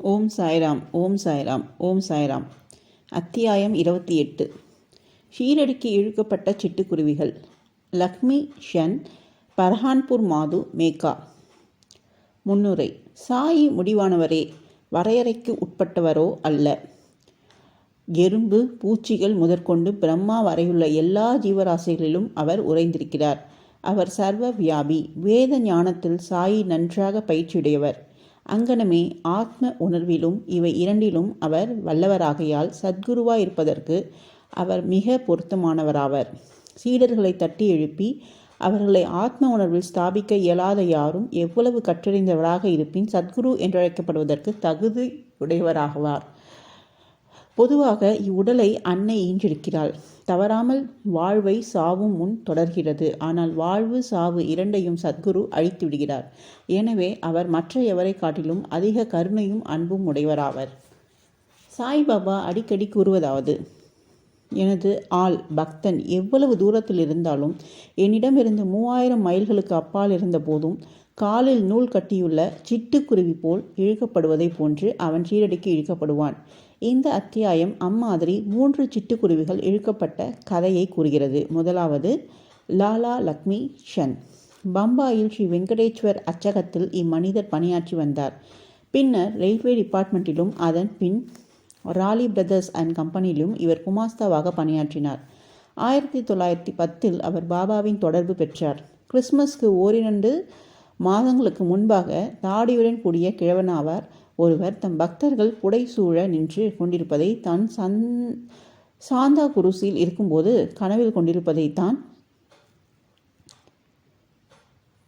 ஓம் சாய்ராம் ஓம் சாய்ராம் ஓம் சாய்ராம். அத்தியாயம் இருபத்தி எட்டு. ஷீரடிக்கு இழுக்கப்பட்ட சிட்டுக்குருவிகள். லக்ஷ்மி ஷன் பர்ஹான்பூர் மாது மேகா முன்னுரை. சாயி முடிவானவரே வரையறைக்கு உட்பட்டவரோ அல்ல. எறும்பு பூச்சிகள் முதற்கொண்டு பிரம்மா வரையுள்ள எல்லா ஜீவராசிகளிலும் அவர் உறைந்திருக்கிறார். அவர் சர்வ வியாபி. வேத ஞானத்தில் சாயி நன்றாக பயிற்சியுடையவர். அங்கனமே ஆத்ம உணர்விலும் இவை இரண்டிலும் அவர் வல்லவராகையால் சத்குருவாய் இருப்பதற்கு அவர் மிக பொருத்தமானவராவர். சீடர்களை தட்டி எழுப்பி அவர்களை ஆத்ம உணர்வில் ஸ்தாபிக்க இயலாத யாரும் எவ்வளவு கற்றறிந்தவராக இருப்பின் சத்குரு என்றழைக்கப்படுவதற்கு தகுதி உடையவராகுவார். பொதுவாக இவ்வுடலை அன்னை ஈன்றிருக்கிறாள் தவறாமல் வாழ்வை சாவும் முன் தொடர்கிறது. ஆனால் வாழ்வு சாவு இரண்டையும் சத்குரு அழித்து விடுகிறார் எனவே அவர் மற்ற எவரை காட்டிலும் அதிக கருணையும் அன்பும் உடையவராவர். சாய்பாபா அடிக்கடி கூறுவதாவது எனது ஆள் பக்தன் எவ்வளவு தூரத்தில் இருந்தாலும் என்னிடமிருந்து மூவாயிரம் மைல்களுக்கு அப்பால் இருந்த போதும் காலில் நூல் கட்டியுள்ள சிட்டுக்குருவி போல் இழுக்கப்படுவதைப் போன்று அவன் சீரடிக்கு இழுக்கப்படுவான். இந்த அத்தியாயம் அம்மாதிரி மூன்று சிட்டுக்குருவிகள் இழுக்கப்பட்ட கதையை கூறுகிறது. முதலாவது லாலா லக்ஷ்மி ஷன் பம்பாயில் ஸ்ரீ வெங்கடேஸ்வர் அச்சகத்தில் இம்மனிதர் பணியாற்றி வந்தார். பின்னர் ரயில்வே டிபார்ட்மெண்ட்டிலும் அதன் பின் ராலி பிரதர்ஸ் அண்ட் கம்பெனியிலும் இவர் குமாஸ்தாவாக பணியாற்றினார். ஆயிரத்தி தொள்ளாயிரத்தி பத்தில் அவர் பாபாவின் தொடர்பு பெற்றார். கிறிஸ்மஸ்க்கு ஓரிரண்டு மாதங்களுக்கு முன்பாக தாடியுடன் கூடிய கிழவனாவார். ஒருவர் தம் பக்தர்கள் புடைசூழ நின்று கொண்டிருப்பதை தான் சந் சாந்தா குருசில் இருக்கும்போது கனவில் கொண்டிருப்பதை தான்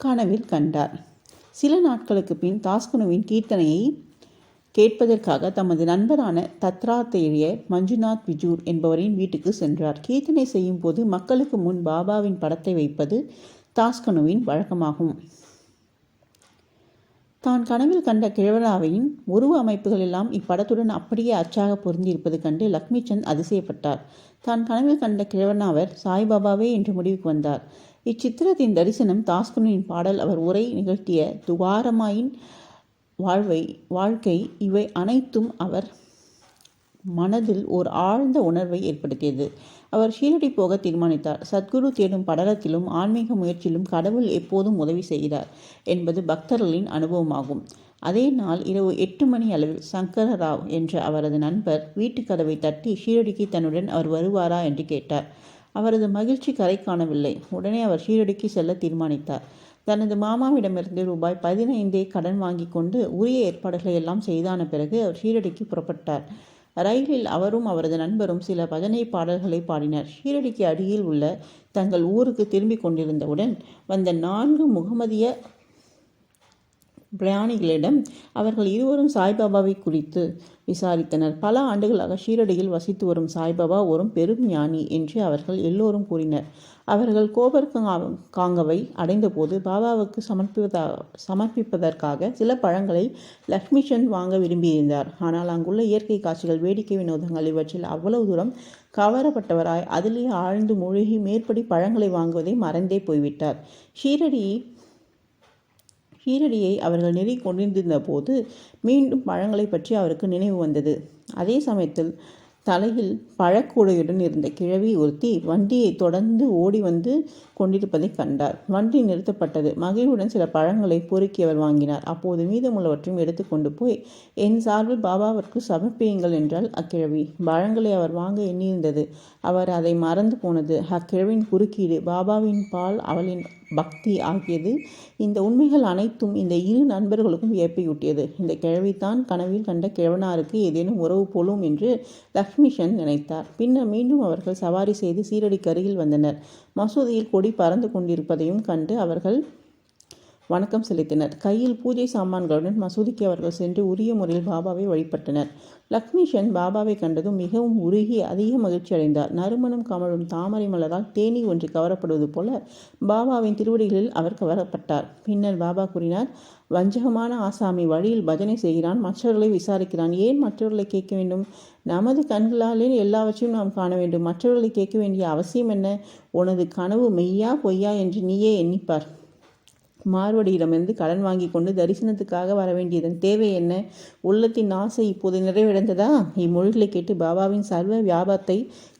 கனவில் கண்டார். சில நாட்களுக்கு பின் தாஸ்குனுவின் கீர்த்தனையை கேட்பதற்காக தமது நண்பரான தத்ராத்தேழிய மஞ்சுநாத் விஜூர் என்பவரின் வீட்டுக்கு சென்றார். கீர்த்தனை செய்யும் போது மக்களுக்கு முன் பாபாவின் படத்தை வைப்பது தாஸ்கனுவின் வழக்கமாகும். தான் கனவில் கண்ட கிழவராவையின் உருவ அமைப்புகள் எல்லாம் இப்படத்துடன் அப்படியே அச்சாக பொருந்தியிருப்பது கண்டு லக்ஷ்மிச்சந்த் அதிசயப்பட்டார். தான் கனவில் கண்ட கிழவனாவர் சாய்பாபாவே என்று முடிவுக்கு வந்தார். இச்சித்திரத்தின் தரிசனம் தாஸ்குனின் பாடல் அவர் உரை நிகழ்த்திய துவாரமாயின் வாழ்வை வாழ்க்கை இவை அனைத்தும் அவர் மனதில் ஓர் ஆழ்ந்த உணர்வை ஏற்படுத்தியது. அவர் ஷீரடி போக தீர்மானித்தார். சத்குரு தேடும் படலத்திலும் ஆன்மீக முயற்சியிலும் கடவுள் எப்போதும் உதவி செய்கிறார் என்பது பக்தர்களின் அனுபவமாகும். அதே நாள் இரவு எட்டு மணி அளவில் சங்கர ராவ் என்ற அவரது நண்பர் வீட்டு கதவை தட்டி ஷீரடிக்கு தன்னுடன் அவர் வருவாரா என்று கேட்டார். அவரது மகிழ்ச்சி கரை காணவில்லை. உடனே அவர் ஷீரடிக்கு செல்ல தீர்மானித்தார். தனது மாமாவிடமிருந்து ரூபாய் பதினைந்தே கடன் வாங்கி கொண்டு உரிய ஏற்பாடுகளை எல்லாம் செய்தான பிறகு அவர் ஷீரடிக்கு புறப்பட்டார். ரயிலில் அவரும் அவரது நண்பரும் சில பஜனை பாடல்களை பாடினர். ஷீரடிக்கு அடியில் உள்ள தங்கள் ஊருக்கு திரும்பிக் கொண்டிருந்தவுடன் வந்த நான்கு முகமதிய பிரயாணிகளிடம் அவர்கள் இருவரும் சாய்பாபாவை குறித்து விசாரித்தனர். பல ஆண்டுகளாக ஷீரடியில் வசித்து வரும் சாய்பாபா ஒரு பெரும் ஞானி என்று அவர்கள் எல்லோரும் கூறினர். அவர்கள் கோபர் காங்கவை அடைந்தபோது பாபாவுக்கு சமர்ப்பிப்பதாக சமர்ப்பிப்பதற்காக சில பழங்களை லக்ஷ்மிசந்த் வாங்க விரும்பியிருந்தார். ஆனால் அங்குள்ள இயற்கை காட்சிகள் வேடிக்கை வினோதங்கள் இவற்றில் அவ்வளவு தூரம் கவரப்பட்டவராய் அதிலேயே ஆழ்ந்து மூழ்கி மேற்படி பழங்களை வாங்குவதை மறந்தே போய்விட்டார். ஷீரடி கீரடியை அவர்கள் நெறி கொண்டிருந்த போது மீண்டும் பழங்களை பற்றி அவருக்கு நினைவு வந்தது. அதே சமயத்தில் தலையில் பழக்கூடையுடன் இருந்த கிழவி ஒருத்தி வண்டியை தொடர்ந்து ஓடி வந்து கொண்டிருப்பதை கண்டார். வண்டி நிறுத்தப்பட்டது. மகிழ்வுடன் சில பழங்களை பொறுக்கி அவர் வாங்கினார். அப்போது மீதமுள்ளவற்றையும் எடுத்துக்கொண்டு போய் என் சார்பில் பாபாவிற்கு சமர்ப்பியுங்கள் என்றால் அக்கிழவி. பழங்களை அவர் வாங்க எண்ணியிருந்தது. அவர் அதை மறந்து போனது. அக்கிழவின் குறுக்கீடு பாபாவின் பால் அவளின் பக்தி ஆகியது இந்த உண்மைகள் அனைத்தும் இந்த இரு நண்பர்களுக்கும் வியப்பையூட்டியது. இந்த கிழவித்தான் கனவில் கண்ட கிழவனாருக்கு ஏதேனும் உறவு போலும் என்று லக்ஷ்மிஷன் நினைத்தார். பின்னர் மீண்டும் அவர்கள் சவாரி செய்து சீரடிக்கு அருகில் வந்தனர். மசூதியில் கொடி பறந்து கொண்டிருப்பதையும் கண்டு அவர்கள் வணக்கம் செலுத்தினர். கையில் பூஜை சாமான்களுடன் மசூதிக்கு அவர்கள் சென்று உரிய முறையில் பாபாவை வழிபட்டனர். லக்ஷ்மிஷன் பாபாவை கண்டதும் மிகவும் உருகி அதிக மகிழ்ச்சி அடைந்தார். நறுமணம் கமழும் தாமரை மலரால் தேனி ஒன்று கவரப்படுவது போல பாபாவின் திருவடிகளில் அவர் கவரப்பட்டார். பின்னர் பாபா கூறினார் வஞ்சகமான ஆசாமி வழியில் பஜனை செய்கிறான் மற்றவர்களை விசாரிக்கிறான். ஏன் மற்றவர்களை கேட்க வேண்டும்? நமது கண்களாலே எல்லாவற்றையும் நாம் காண வேண்டும். மற்றவர்களை கேட்க வேண்டிய அவசியம் என்ன? உனது கனவு மெய்யா பொய்யா என்று நீயே எண்ணிப்பார். மார்வடியிடமிருந்து கடன் வாங்கி கொண்டு தரிசனத்துக்காக வர வேண்டியதன் தேவை என்ன? உள்ளத்தின் ஆசை இப்போது நிறைவடைந்ததா? இம்மொழிகளை கேட்டு பாபாவின் சர்வ வியாபாரத்தை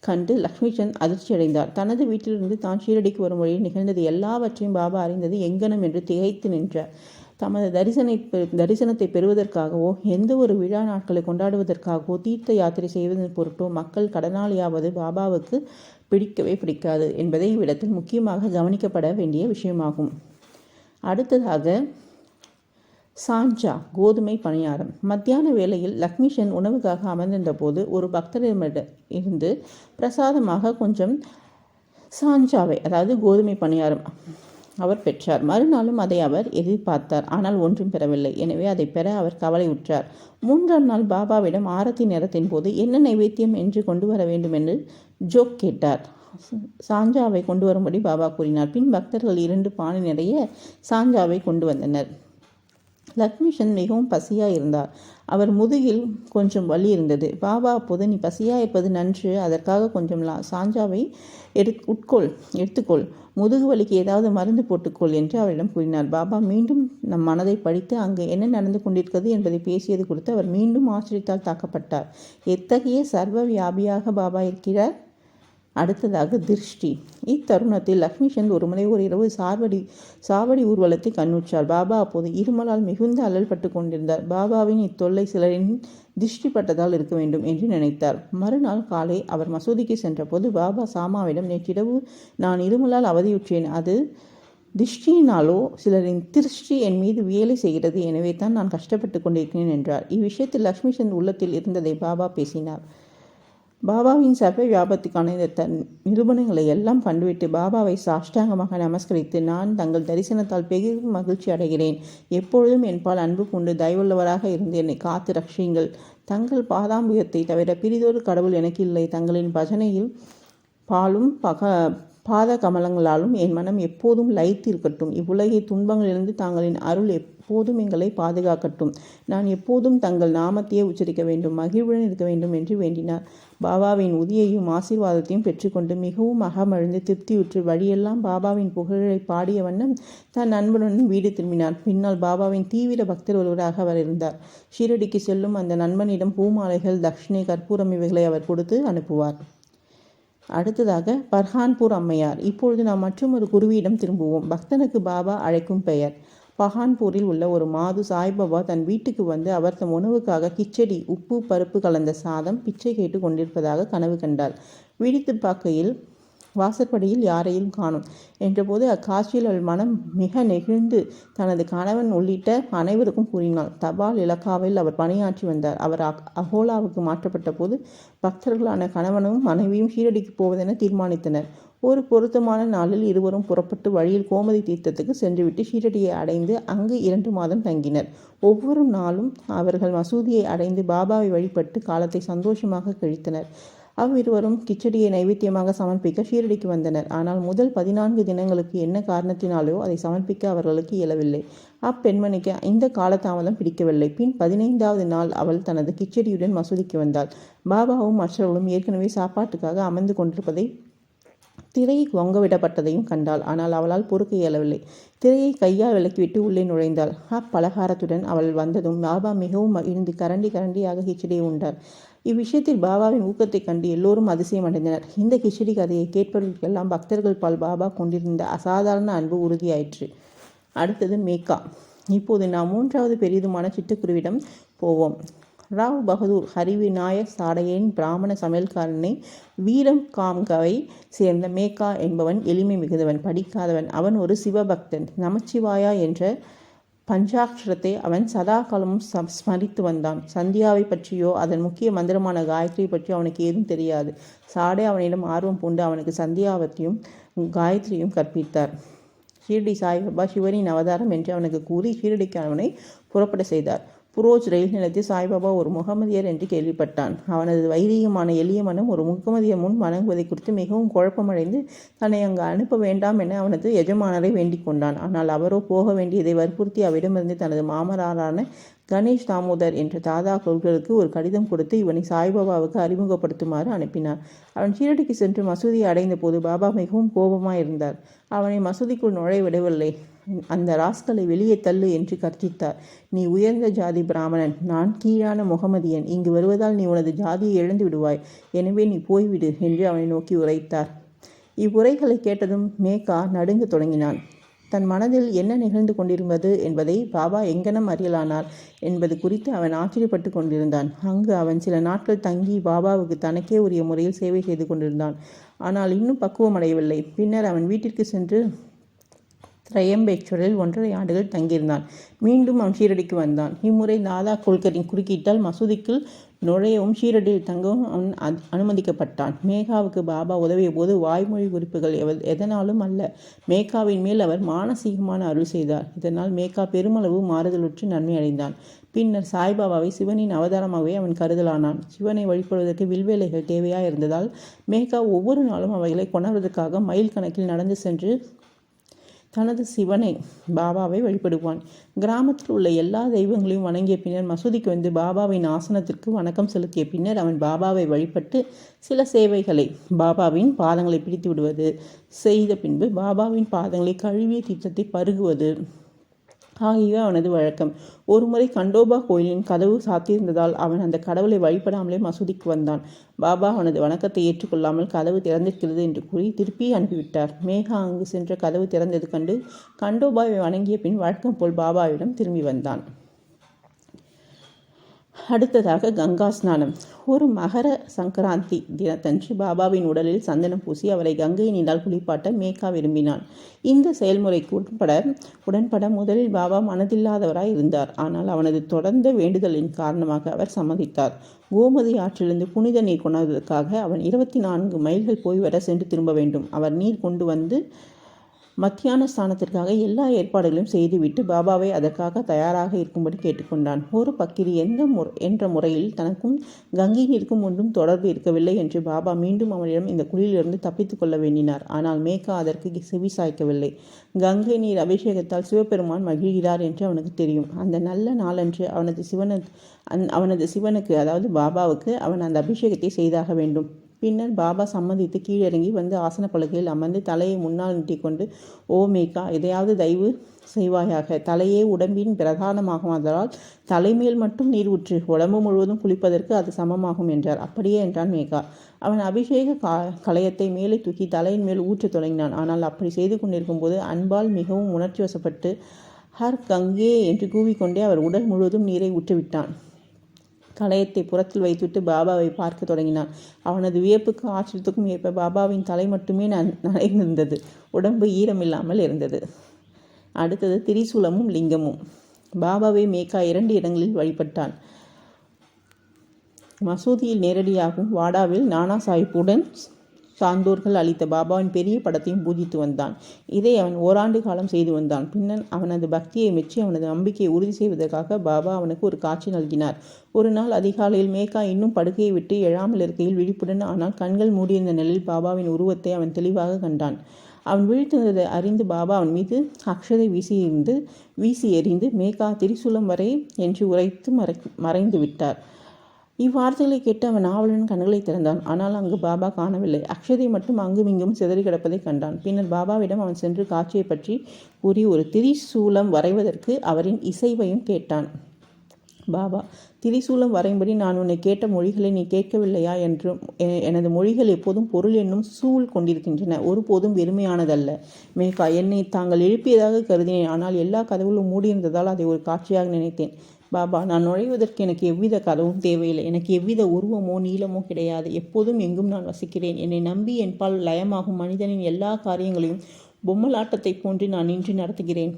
கண்டு லக்ஷ்மிச்சந்த் அதிர்ச்சியடைந்தார். தனது வீட்டிலிருந்து தான் ஷீரடிக்கு வரும் வழியில் நிகழ்ந்தது எல்லாவற்றையும் பாபா அறிந்தது எங்கனம் என்று திகைத்து நின்றார். தமது தரிசனை தரிசனத்தை பெறுவதற்காகவோ எந்த ஒரு விழா நாட்களை கொண்டாடுவதற்காகவோ தீர்த்த யாத்திரை செய்வதன் பொருட்டோ மக்கள் கடனாளியாவது பாபாவுக்கு பிடிக்கவே பிடிக்காது என்பதை இவ்விடத்தில் முக்கியமாக கவனிக்கப்பட வேண்டிய விஷயமாகும். அடுத்ததாக சாஞ்சா கோதுமை பணியாரம். மத்தியான வேளையில் லக்ஷ்மிஷன் உணவுக்காக அமர்ந்திருந்த போது ஒரு பக்தரிடமிட இருந்து பிரசாதமாக கொஞ்சம் சாஞ்சாவை அதாவது கோதுமை பணியாரம் அவர் பெற்றார். மறுநாளும் அதை அவர் எதிர்பார்த்தார். ஆனால் ஒன்றும் பெறவில்லை. எனவே அதை பெற அவர் கவலை உற்றார். மூன்றாம் நாள் பாபாவிடம் ஆரத்தி நேரத்தின் போது என்ன நைவேத்தியம் என்று கொண்டு வர வேண்டும் என்று ஜோக் கேட்டார். சாஞ்சாவை கொண்டு வரும்படி பாபா கூறினார். பின் பக்தர்கள் இரண்டு பானை நிறைய சாஞ்சாவை கொண்டு வந்தனர். லக்ஷ்மிஷன் மிகவும் பசியாக இருந்தார். அவர் முதுகில் கொஞ்சம் வலி இருந்தது. பாபா அப்போது நீ பசியாக இருப்பது நன்று. அதற்காக கொஞ்சம் லா சாஞ்சாவை எடு உட்கொள் எடுத்துக்கொள். முதுகு வலிக்கு ஏதாவது மருந்து போட்டுக்கொள் என்று அவரிடம் கூறினார். பாபா மீண்டும் நம் மனதை படித்து அங்கு என்ன நடந்து கொண்டிருக்கிறது என்பதை பேசியது குறித்து அவர் மீண்டும் ஆச்சரியத்தால் தாக்கப்பட்டார். எத்தகைய சர்வ வியாபியாக பாபா இருக்கிறார்? அடுத்ததாக திருஷ்டி. இத்தருணத்தில் லக்ஷ்மி சந்த் ஒருமுறை ஒரு இரவு சார்வடி சாவடி ஊர்வலத்தை கண்ணுற்றார் பாபா அப்போது இருமலால் மிகுந்த அல்லல் பட்டு கொண்டிருந்தார். பாபாவின் இத்தொல்லை சிலரின் திருஷ்டி பட்டதால் இருக்க வேண்டும் என்று நினைத்தார். மறுநாள் காலை அவர் மசூதிக்கு சென்றபோது பாபா சாமாவிடம் நேற்றிரவு நான் இருமலால் அவதியுற்றேன். அது திருஷ்டியினாலோ சிலரின் திருஷ்டி என் மீது வேலை செய்கிறது. எனவே தான் நான் கஷ்டப்பட்டு கொண்டிருக்கிறேன் என்றார். இவ்விஷயத்தில் லக்ஷ்மி சந்த் உள்ளத்தில் இருந்ததை பாபா பேசினார். பாபாவின் சர்வ வியாபத்துக்கான இந்த தன் நிரூபணங்களை எல்லாம் கண்டுவிட்டு பாபாவை சாஷ்டாங்கமாக நமஸ்கரித்து நான் தங்கள் தரிசனத்தால் பெரிதும் மகிழ்ச்சி அடைகிறேன். எப்பொழுதும் என்பால் அன்பு கொண்டு தயவுள்ளவராக இருந்து என்னை காத்து ரட்சியுங்கள். தங்கள் பாதாம்புயத்தை தவிர பிரிதொரு கடவுள் எனக்கு இல்லை. தங்களின் பஜனையில் பாலும் பக பாத கமலங்களாலும் என் மனம் எப்போதும் லைத்து இருக்கட்டும் இவ்வுலகை துன்பங்களிலிருந்து தாங்களின் அருள் எப்போதும் எங்களை பாதுகாக்கட்டும். நான் எப்போதும் தங்கள் நாமத்தையே உச்சரிக்க வேண்டும் மகிழ்வுடன் இருக்க வேண்டும் என்று வேண்டினார். பாபாவின் உதியையும் ஆசீர்வாதத்தையும் பெற்றுக்கொண்டு மிகவும் அகமழிந்து திருப்தியுற்று வழியெல்லாம் பாபாவின் புகழை பாடிய வண்ணம் தன் நண்பனுடன் வீடு திரும்பினார். பின்னால் பாபாவின் தீவிர பக்தர் ஒருவராக அவர் இருந்தார். ஷீரடிக்கு செல்லும் அந்த நண்பனிடம் பூமாலைகள் தக்ஷிணை கற்பூரம் இவைகளை அவர் கொடுத்து அனுப்புவார். அடுத்ததாக பர்ஹான்பூர் அம்மையார். இப்பொழுது நாம் மற்றும் ஒரு குருவியிடம் திரும்புவோம். பக்தனுக்கு பாபா அழைக்கும் பெயர். பஹான்பூரில் உள்ள ஒரு மாது சாய்பாபா தன் வீட்டுக்கு வந்து அவர் தம் உணவுக்காக கிச்சடி உப்பு பருப்பு கலந்த சாதம் பிச்சை கேட்டு கொண்டிருப்பதாக கனவு கண்டார். விழித்து பார்க்கையில் வாசற்படியில் யாரையும் காணும் என்றபோது அக்காட்சியில் அவள் மனம் மிக நெகிழ்ந்து தனது கணவன் உள்ளிட்ட அனைவருக்கும் கூறினாள். தபால் இலக்காவில் அவர் பணியாற்றி வந்தார். அவர் அகோலாவுக்கு மாற்றப்பட்ட போது பக்தர்களான கணவனும் மனைவியும் ஷீரடிக்கு போவதென தீர்மானித்தனர். ஒரு பொருத்தமான நாளில் இருவரும் புறப்பட்டு வழியில் கோமதி தீர்த்தத்துக்கு சென்றுவிட்டு ஷீரடியை அடைந்து அங்கு இரண்டு மாதம் தங்கினர். ஒவ்வொரு நாளும் அவர்கள் மசூதியை அடைந்து பாபாவை வழிபட்டு காலத்தை சந்தோஷமாக கழித்தனர். அவ்விருவரும் கிச்சடியை நைவேத்தியமாக சமர்ப்பிக்க ஷீரடிக்கு வந்தனர். ஆனால் முதல் பதினான்கு தினங்களுக்கு என்ன காரணத்தினாலோ அதை சமர்ப்பிக்க அவர்களுக்கு இயலவில்லை. அப்பெண்மணிக்கு இந்த காலதாமதம் பிடிக்கவில்லை. பின் பதினைந்தாவது நாள் அவள் தனது கிச்சடியுடன் மசூதிக்கு வந்தாள். பாபாவும் மற்றவர்களும் ஏற்கனவே சாப்பாட்டுக்காக அமர்ந்து கொண்டிருப்பதை திரை தொங்கவிடப்பட்டதையும் கண்டாள். ஆனால் அவளால் பொறுக்க இயலவில்லை. திரையை கையால் விலக்கிவிட்டு உள்ளே நுழைந்தாள். அப்பலகாரத்துடன் அவள் வந்ததும் பாபா மிகவும் மகிழ்ந்து கரண்டி கரண்டியாக கிச்சடியை உண்டார் இவ்விஷயத்தில் பாபாவின் ஊக்கத்தைக் கண்டு எல்லோரும் அதிசயம் அடைந்தனர். இந்த கிச்சடி கதையை கேட்பவர்களுக்கெல்லாம் பக்தர்கள் பால் பாபா கொண்டிருந்த அசாதாரண அன்பு உறுதியாயிற்று. அடுத்தது மேக்கா. இப்போது நாம் மூன்றாவது பெரிதுமான சிட்டுக்குருவிடம் போவோம். ராவ் பகதூர் ஹரிவிநாயக் சாடையின் பிராமண சமையல்காரனை வீரம் காம்கவை சேர்ந்த மேக்கா என்பவன் எளிமை மிகுந்தவன் படிக்காதவன். அவன் ஒரு சிவபக்தன். நமச்சிவாயா என்ற பஞ்சாட்சரத்தை அவன் சதா காலமும் ஸ்மரித்து வந்தான். சந்தியாவை பற்றியோ அதன் முக்கிய மந்திரமான காயத்ரியை பற்றியோ அவனுக்கு ஏதும் தெரியாது. சாடே அவனிடம் ஆர்வம் பூண்டு அவனுக்கு சந்தியாவத்தையும் காயத்ரியும் கற்பித்தார். ஷீரடி சாய்பாபா சிவனின் அவதாரம் என்று அவனுக்கு கூறி ஷீரடிக்கு அவனை புறப்பட செய்தார். புரோஜ் ரயில் நிலையத்தில் சாய்பாபா ஒரு முகமதியர் என்று கேள்விப்பட்டான். அவனது வைதிகமான எளிய மனம் ஒரு முகமதியர் முன் வணங்குவதை குறித்து மிகவும் குழப்பமடைந்து தன்னை அங்கு அனுப்ப வேண்டாம் என அவனது எஜமானரை வேண்டிக் கொண்டான். ஆனால் அவரோ போக வேண்டியதை வற்புறுத்தி அவரிடமிருந்து தனது மாமனாரான கணேஷ் தாமோதர் என்ற தாதா கொள்களுக்கு ஒரு கடிதம் கொடுத்து இவனை சாய்பாபாவுக்கு அறிமுகப்படுத்துமாறு அனுப்பினார். அவன் ஷீரடிக்கு சென்று மசூதியை அடைந்த போது பாபா மிகவும் கோபமாக இருந்தார். அவனை மசூதிக்குள் நுழைய விடவில்லை. அந்த ராஸ்களை வெளியே தள்ளு என்று கர்ஜித்தார் நீ உயர்ந்த ஜாதி பிராமணன். நான் கீழான முகமதியன். இங்கு வருவதால் நீ உனது ஜாதியை இழந்து விடுவாய். எனவே நீ போய்விடு என்று அவனை நோக்கி உரைத்தார். இவ்வுரைகளை கேட்டதும் மேகா நடுங்க தொடங்கினான். தன் மனதில் என்ன நிகழ்ந்து கொண்டிருந்தது என்பதை பாபா எங்கனம் அறியலானார் என்பது குறித்து அவன் ஆச்சரியப்பட்டு கொண்டிருந்தான். அங்கு அவன் சில நாட்கள் தங்கி பாபாவுக்கு தனக்கே உரிய முறையில் சேவை செய்து கொண்டிருந்தான். ஆனால் இன்னும் பக்குவமடையவில்லை பின்னர் அவன் வீட்டிற்கு சென்று திரையம்பேச்சூரில் ஒன்றரை ஆண்டுகள் தங்கியிருந்தான். மீண்டும் அவன் ஷீரடிக்கு வந்தான். இம்முறை தாதா கொல்கரின் குறுக்கிட்டால் மசூதிக்குள் நுழையவும் ஷீரடியில் தங்கவும் அவன் அனுமதிக்கப்பட்டான். மேகாவுக்கு பாபா உதவிய போது வாய்மொழி குறிப்புகள் எவ- எதனாலும் அல்ல. மேகாவின் மேல் அவர் மானசீகமான அருள் செய்தார். இதனால் மேகா பெருமளவு மாறுதலுற்று நன்மை அடைந்தான். பின்னர் சாய்பாபாவை சிவனின் அவதாரமாகவே அவன் கருதலானான். சிவனை வழிபடுவதற்கு வில்வேலைகள் தேவையாக இருந்ததால் மேகா ஒவ்வொரு நாளும் அவைகளை கொணர்வதற்காக மைல் கணக்கில் நடந்து சென்று தனது சிவனை பாபாவை வழிபடுவான். கிராமத்தில் உள்ள எல்லா தெய்வங்களையும் வணங்கிய பின்னர் மசூதிக்கு வந்து பாபாவின் ஆசனத்திற்கு வணக்கம் செலுத்திய பின்னர் அவன் பாபாவை வழிபட்டு சில சேவைகளை பாபாவின் பாதங்களை பிடித்து விடுவது செய்த பின்பு பாபாவின் பாதங்களை கழுவிய தீர்த்தத்தை பருகுவது ஆகியவை அவனது வழக்கம். ஒருமுறை கண்டோபா கோயிலின் கதவு சாத்தியிருந்ததால் அவன் அந்த கடவுளை வழிபடாமலே மசூதிக்கு வந்தான். பாபா அவனது வணக்கத்தை ஏற்றுக்கொள்ளாமல் கதவு திறந்திருக்கிறது என்று கூறி திருப்பி அனுப்பிவிட்டார். மேகா அங்கு சென்ற கதவு திறந்தது கண்டு கண்டோபாவை வணங்கிய பின் வழக்கம் போல் பாபாவிடம் திரும்பி வந்தான். அடுத்ததாக கங்கா ஸ்நானம். ஒரு மகர சங்கராந்தி தினத்தன்று பாபாவின் உடலில் சந்தனம் பூசி அவரை கங்கை நீண்டால் குளிப்பாட்ட மேக்கா விரும்பினான் இந்த செயல்முறைக்கு உட்பட உடன்பட முதலில் பாபா மனதில்லாதவராய் இருந்தார். ஆனால் அவனது தொடர்ந்த வேண்டுதலின் காரணமாக அவர் சம்மதித்தார். கோமதி ஆற்றிலிருந்து புனித நீர் கொண்டதற்காக அவன் இருபத்தி நான்கு மைல்கள் போய் வர சென்று திரும்ப வேண்டும். அவர் நீர் கொண்டு வந்து மத்தியான ஸ்தானத்திற்காக எல்லா ஏற்பாடுகளையும் செய்துவிட்டு பாபாவை அதற்காக தயாராக இருக்கும்படி கேட்டுக்கொண்டான். ஒரு பக்கிரி எந்த முறை என்ற முறையில் தனக்கும் கங்கை நீருக்கும் ஒன்றும் தொடர்பு இருக்கவில்லை என்று பாபா மீண்டும் அவனிடம் இந்த குழியிலிருந்து தப்பித்துக் கொள்ள வேண்டினார். ஆனால் மேகா அதற்கு செவி சாய்க்கவில்லை கங்கை நீர் அபிஷேகத்தால் சிவபெருமான் மகிழ்கிறார் என்று அவனுக்கு தெரியும். அந்த நல்ல நாளன்று அவனது சிவன அந் அவனது சிவனுக்கு அதாவது பாபாவுக்கு அவன் அந்த அபிஷேகத்தை செய்தாக வேண்டும். பின்னர் பாபா சம்மதித்து கீழிறங்கி வந்து ஆசன பலகையில் அமர்ந்து தலையை முன்னால் நீட்டிக்கொண்டு ஓ மேகா எதையாவது தயவு செய்வாயாக? தலையே உடம்பின் பிரதானமாகுவதால் தலைமேல் மட்டும் நீர் ஊற்று உடம்பு முழுவதும் குளிப்பதற்கு அது சமமாகும் என்றார். அப்படியே என்றான் மேகா அவன் அபிஷேக கா கலையத்தை மேலே தூக்கி தலையின் மேல் ஊற்றத் தொடங்கினான். ஆனால் அப்படி செய்து கொண்டிருக்கும் போது அன்பால் மிகவும் உணர்ச்சி வசப்பட்டு ஹர் கங்கே என்று கூவிக்கொண்டே அவர் உடல் முழுவதும் நீரை ஊற்றிவிட்டான். கலையத்தை புறத்தில் வைத்துவிட்டு பாபாவை பார்க்க தொடங்கினான். அவனது வியப்புக்கும் ஆச்சரியத்துக்கும் ஏற்ப பாபாவின் தலை மட்டுமே நன் நனைந்திருந்தது. உடம்பு ஈரமில்லாமல் இருந்தது. அடுத்தது திரிசூலமும் லிங்கமும். பாபாவை மேக்கா இரண்டு இடங்களில் வழிபட்டான். மசூதியில் நேரடியாகவும் வாடாவில் நானா சாஹிப்புடன் சார்ந்தோர்கள் அளித்த பாபாவின் பெரிய படத்தையும் பூஜித்து வந்தான். இதை அவன் ஓராண்டு காலம் செய்து வந்தான். பின்னர் அவனது பக்தியை மெச்சி அவனது நம்பிக்கையை உறுதி செய்வதற்காக பாபா அவனுக்கு ஒரு காட்சி நல்கினார். ஒரு நாள் அதிகாலையில் மேகா இன்னும் படுக்கையை விட்டு எழாமல் இருக்கையில் விழிப்புடன் ஆனால் கண்கள் மூடியிருந்த நிலையில் பாபாவின் உருவத்தை அவன் தெளிவாக கண்டான். அவன் விழித்திருந்ததை அறிந்து பாபா அவன் மீது அக்ஷதை வீசியிருந்து வீசி எறிந்து மேகா திரிசூலம் வரை என்று உரைத்து மறை மறைந்து விட்டார். இவ்வார்த்தைகளை கேட்டு அவன் ஆவலுடன் கண்களை திறந்தான். ஆனால் அங்கு பாபா காணவில்லை. அக்ஷதை மட்டும் அங்கும் இங்கும் சிதறி கிடப்பதை கண்டான். பின்னர் பாபாவிடம் அவன் சென்று காட்சியை பற்றி கூறி ஒரு திரிசூலம் வரைவதற்கு அவரின் இசைவையும் கேட்டான். பாபா திரிசூலம் வரையும்படி நான் உன்னை கேட்ட மொழிகளை நீ கேட்கவில்லையா என்றும் எனது மொழிகள் எப்போதும் பொருள் என்னும் சூழ் கொண்டிருக்கின்றன. ஒருபோதும் வெறுமையானதல்ல. மேகா என்னை தாங்கள் எழுப்பியதாக கருதினேன். ஆனால் எல்லா கதவுகளும் மூடியிருந்ததால் அதை ஒரு காட்சியாக நினைத்தேன். பாபா நான் நுழைவதற்கு எனக்கு எவ்வித கதவும் தேவையில்லை. எனக்கு எவ்வித உருவமோ நீளமோ கிடையாது. எப்போதும் எங்கும் நான் வசிக்கிறேன். என்னை நம்பி என்பால் லயமாகும் மனிதனின் எல்லா காரியங்களையும் பொம்மலாட்டத்தை போன்று நான் நின்று நடத்துகிறேன்.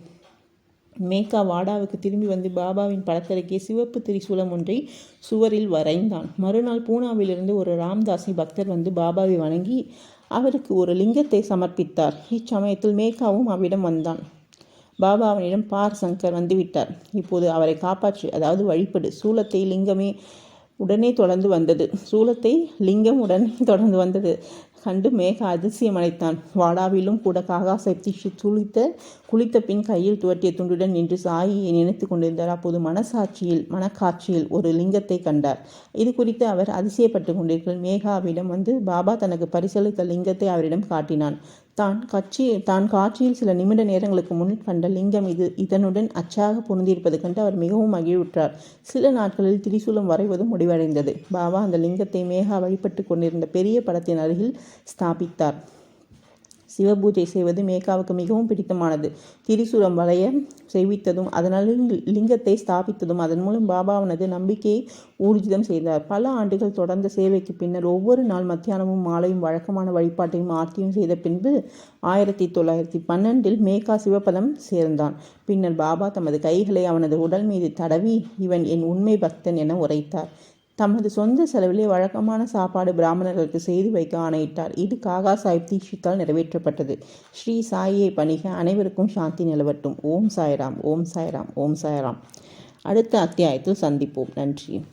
மேக்கா வாடாவுக்கு திரும்பி வந்து பாபாவின் படத்தருகே சிவப்பு திரிசூலம் ஒன்றை சுவரில் வரைந்தான். மறுநாள் பூனாவிலிருந்து ஒரு ராம்தாசி பக்தர் வந்து பாபாவை வணங்கி அவருக்கு ஒரு லிங்கத்தை சமர்ப்பித்தார். இச்சமயத்தில் மேக்காவும் அவ்விடம் வந்தான். பாபா அவனிடம் பார் சங்கர் வந்துவிட்டார். இப்போது அவரை காப்பாற்று அதாவது வழிபடு. சூலத்தை லிங்கமே உடனே தொடர்ந்து வந்தது. சூலத்தை லிங்கம் உடனே தொடர்ந்து வந்தது. கண்டு மேக அதிசயமடைத்தான் வாடாவிலும் கூட காகா சக்தி சுளித்த குளித்த பின் கையில் துவட்டிய துண்டுடன் நின்று சாயியை நினைத்து கொண்டிருந்தார். அப்போது மனசாட்சியில் மனக்காட்சியில் ஒரு லிங்கத்தை கண்டார். இது குறித்து அவர் அதிசயப்பட்டு கொண்டிருக்கிறார். மேகாவிடம் வந்து பாபா தனக்கு பரிசளித்த லிங்கத்தை அவரிடம் காட்டினான். தான் கட்சி தான் காட்சியில் சில நிமிட நேரங்களுக்கு முன் கண்ட லிங்கம் இது. இதனுடன் அச்சாக பொருந்தியிருப்பது கண்டு அவர் மிகவும் மகிழ்வுற்றார். சில நாட்களில் திரிசூலம் வரைவதும் முடிவடைந்தது. பாபா அந்த லிங்கத்தை மேகா வழிபட்டு கொண்டிருந்த பெரிய படத்தின் அருகில் ஸ்தாபித்தார். சிவபூஜை செய்வது மேகாவுக்கு மிகவும் பிடித்தமானது. திரிசூலம் வளைய செய்வித்ததும் அதனால் லிங்கத்தை ஸ்தாபித்ததும் அதன் மூலம் பாபாவனது நம்பிக்கையை ஊர்ஜிதம் செய்தார். பல ஆண்டுகள் தொடர்ந்த சேவைக்கு பின்னர் ஒவ்வொரு நாள் மத்தியானமும் மாலையும் வழக்கமான வழிபாட்டையும் ஆர்த்தியும் செய்த பின்பு ஆயிரத்தி தொள்ளாயிரத்தி பன்னெண்டில் மேகா சிவபதம் சேர்ந்தான். பின்னர் பாபா தமது கைகளை அவனது உடல் மீது தடவி இவன் என் உண்மை பக்தன் என உரைத்தார். தமது சொந்த செலவிலே வழக்கமான சாப்பாடு பிராமணர்களுக்கு செய்து வைக்க ஆணையிட்டார். இது காகா சாஹிப் தீட்சித்தால் நிறைவேற்றப்பட்டது. ஸ்ரீ சாயியை பணிக அனைவருக்கும் சாந்தி நிலவட்டும். ஓம் சாய்ராம் ஓம் சாய்ராம் ஓம் சாய்ராம். அடுத்த அத்தியாயத்தில் சந்திப்போம். நன்றி.